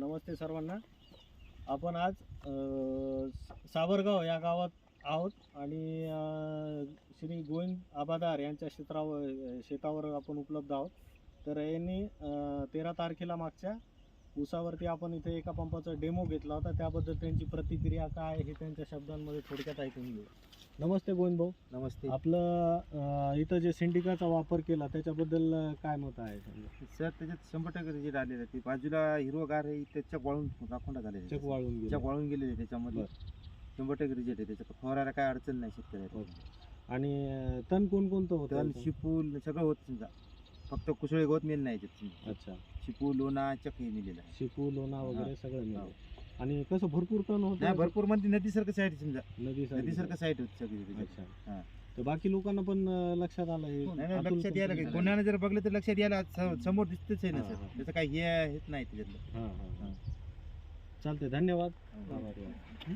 नमस्ते सर्वांना. आपण आज स- सावरगाव या गावात आहोत आणि श्री गोविंद आबादार यांच्या क्षेत्रावर शेतावर आपण उपलब्ध आहोत. तर यांनी तेरा तारखेला मागच्या ऊसावरती आपण इथे एका पंपाचा डेमो घेतला होता. त्याबद्दल त्यांची प्रतिक्रिया काय हे त्यांच्या शब्दांमध्ये थोडक्यात ऐकून घेऊ. नमस्ते गोविंद भाऊ. नमस्ते. आपलं अ, इथं जे सिंडिकाचा वापर केला त्याच्याबद्दल अ, काय मत आहे समजा? सर त्याच्यात शंभर टक्के रिजेक्ट आलेलं आहे ते. बाजूला हिरवगार आहे त्याच्या वाळून राखोंडा झालेला चक वाळून गेलं. चक वाळून गेलेले आहे त्याच्यामध्ये. शंभर टक्के रिजेक्ट आहे त्याच्यात. फवारायला काय अडचण नाही शेतकऱ्याला. आणि अ, तण कोणकोणतं होतं तण याचं? शिपूल सगळं होत समजा. फक्त कुसळे गवत मेल नाही याच्यात समजा. अच्छा. शिपू लोणा चक हे मेलेलं आहे. शिकू लोणा वगैरे. सगळं. मिळालं आणि कसं भरपूर तण होतं. नाही भरपूर म्हणजे नदीसारखं साईड समजा. नदी नदीसारखं साईड होत सगळी. अच्छा. हा. तर बाकी लोकांना पण अ, लक्षात आलं हे. नाही लक्षात यायला कोणाला जर बघलं तर लक्षात यायला स- समोर दिसतच आहे ना हा, सर. हा. त्याचं काही हे हेच नाही त्याच्यातलं हा हा हा. चालते धन्यवाद. आभारी आहे.